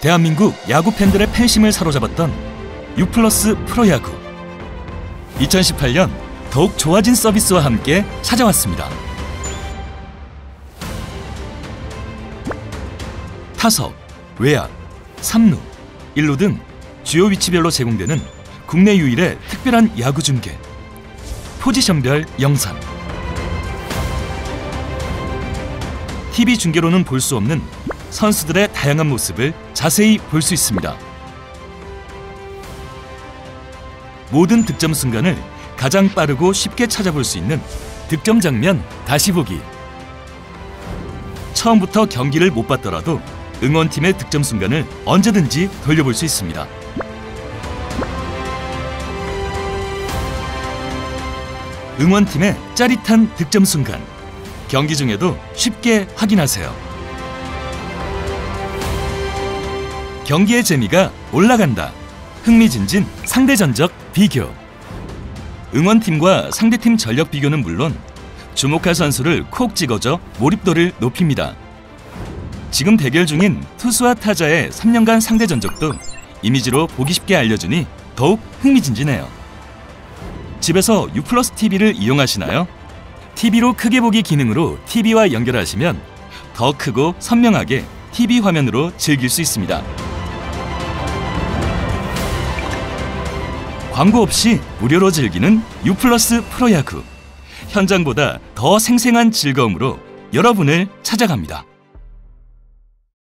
대한민국 야구 팬들의 팬심을 사로잡았던 유플러스 프로야구. 2018년 더욱 좋아진 서비스와 함께 찾아왔습니다. 타석, 외야, 삼루, 일루 등 주요 위치별로 제공되는 국내 유일의 특별한 야구 중계. 포지션별 영상. TV 중계로는 볼 수 없는 선수들의 다양한 모습을 자세히 볼 수 있습니다. 모든 득점 순간을 가장 빠르고 쉽게 찾아볼 수 있는 득점 장면 다시 보기. 처음부터 경기를 못 봤더라도 응원팀의 득점 순간을 언제든지 돌려볼 수 있습니다. 응원팀의 짜릿한 득점 순간. 경기 중에도 쉽게 확인하세요. 경기의 재미가 올라간다. 흥미진진 상대 전적 비교. 응원팀과 상대팀 전력 비교는 물론 주목할 선수를 콕 찍어줘 몰입도를 높입니다. 지금 대결 중인 투수와 타자의 3년간 상대 전적도 이미지로 보기 쉽게 알려주니 더욱 흥미진진해요. 집에서 유플러스 TV를 이용하시나요? TV로 크게 보기 기능으로 TV와 연결하시면 더 크고 선명하게 TV 화면으로 즐길 수 있습니다. 광고 없이 무료로 즐기는 유플러스 프로야구. 현장보다 더 생생한 즐거움으로 여러분을 찾아갑니다.